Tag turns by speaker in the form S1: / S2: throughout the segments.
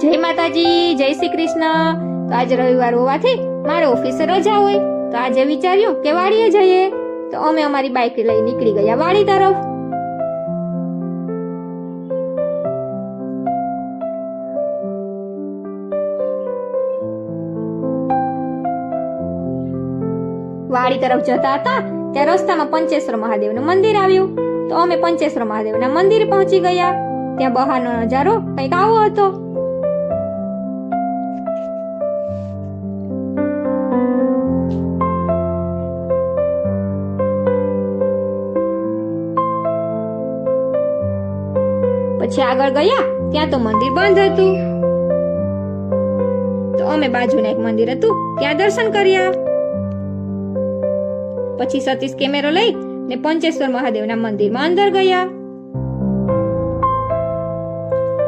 S1: જય માતાજી, જય શ્રી કૃષ્ણ. તો આજે રવિવાર હોવાથી મારે ઓફિસે રજા હોય. તો આજે વિચાર્યું કે વાડીએ જઈએ. તો અમે અમારી બાઇક લઈ નીકળી ગયા વાડી તરફ. વાડી તરફ જતા હતા ત્યાં રસ્તામાં પંચેશ્વર મહાદેવનું મંદિર આવ્યું. તો અમે પંચેશ્વર મહાદેવના મંદિરે પહોંચી ગયા. ત્યાં બહારનો નજારો કંઈક આવો હતો. પછી આગળ ગયા, ત્યાં તો મંદિર બંધ હતું. તો અમે બાજુના એક મંદિર હતું, ત્યાં દર્શન કર્યા. પછી સતીશ કેમેરો લઈ ને પંચેશ્વર મહાદેવના મંદિરમાં અંદર ગયા.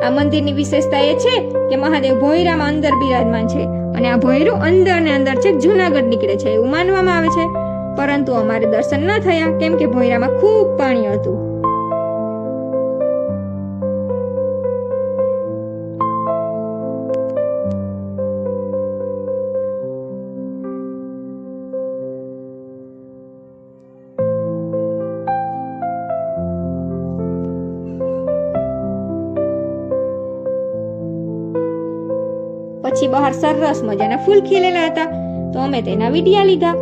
S1: આ મંદિરની વિશેષતા એ છે કે મહાદેવ ભોયરામાં અંદર બિરાજમાન છે અને આ ભોયરું અંદર ને અંદર છે જુનાગઢ નીકળે છે એવું માનવામાં આવે છે. પરંતુ અમારે દર્શન ન થયા, કેમ કે ભોયરામાં ખૂબ પાણી હતું. પછી બહાર સરસ મજાના ફૂલ ખીલેલા હતા. તો અમે તેના વિડિયા લીધા.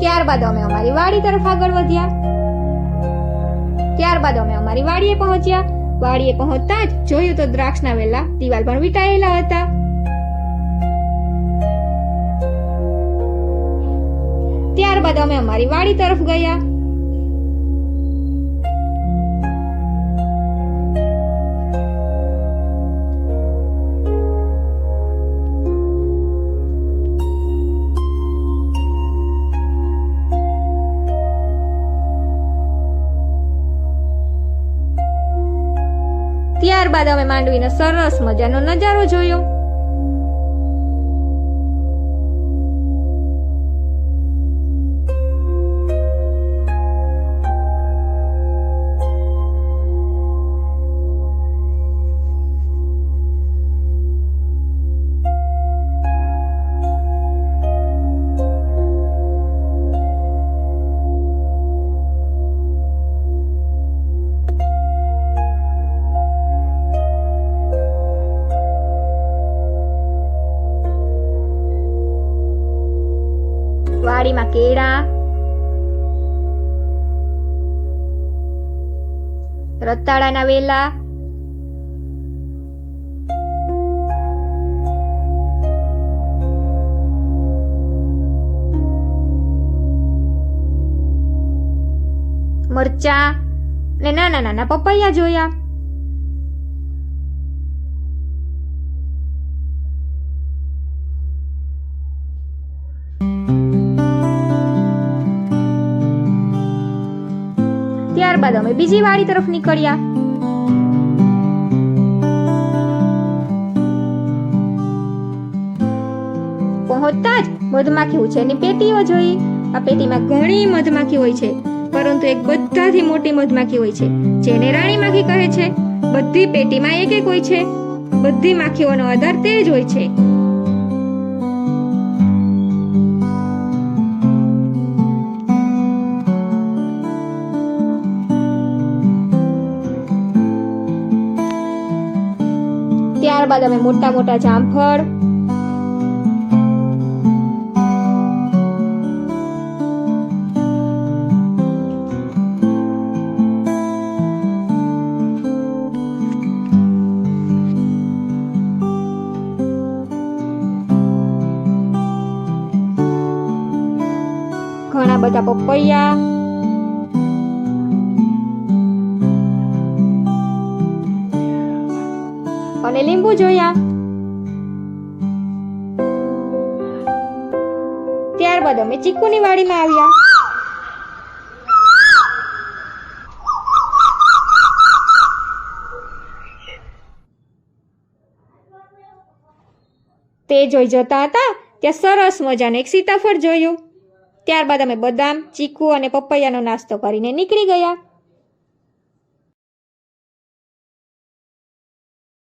S1: ત્યારબાદ અમે અમારી વાડી તરફ આગળ વધ્યા. ત્યારબાદ અમે અમારી વાડીએ પહોંચ્યા. વાડીએ પહોંચતા જ જોયું તો દ્રાક્ષના વેલા દિવાલ પર વિટાયેલા હતા. ત્યારબાદ અમે અમારી વાડી તરફ ગયા. ત્યારબાદ અમે માંડવીનો સરસ મજાનો નજારો જોયો. કેળા રતાળાના વેલા. મરચા ને નાના નાના પપૈયા જોયા. ત્યારબાદ અમે બીજી વાડી તરફ નીકળ્યા. પહોંચતા જ મધમાખી ઉછેરની પેટીઓ જોઈ. આ પેટીમાં ઘણી મધમાખી હોય છે, પરંતુ એક બધાથી મોટી મધમાખી હોય છે, જેને રાણી માખી કહે છે. બધી પેટીમાં એક એક હોય છે. બધી માખીઓનો આધાર તે જ હોય છે. ત્યારબાદ અમે મોટા મોટા જામફળ. ઘણા બધા પપૈયા. અને લીંબુ જોયા. ત્યારબાદ અમે ચીકુની વાડીમાં આવ્યા. તે જોઈ જતા હતા ત્યાં સરસ મજાનું એક સીતાફળ જોયું. ત્યારબાદ અમે બદામ, ચીકુ અને પપૈયાનો નાસ્તો કરીને નીકળી ગયા.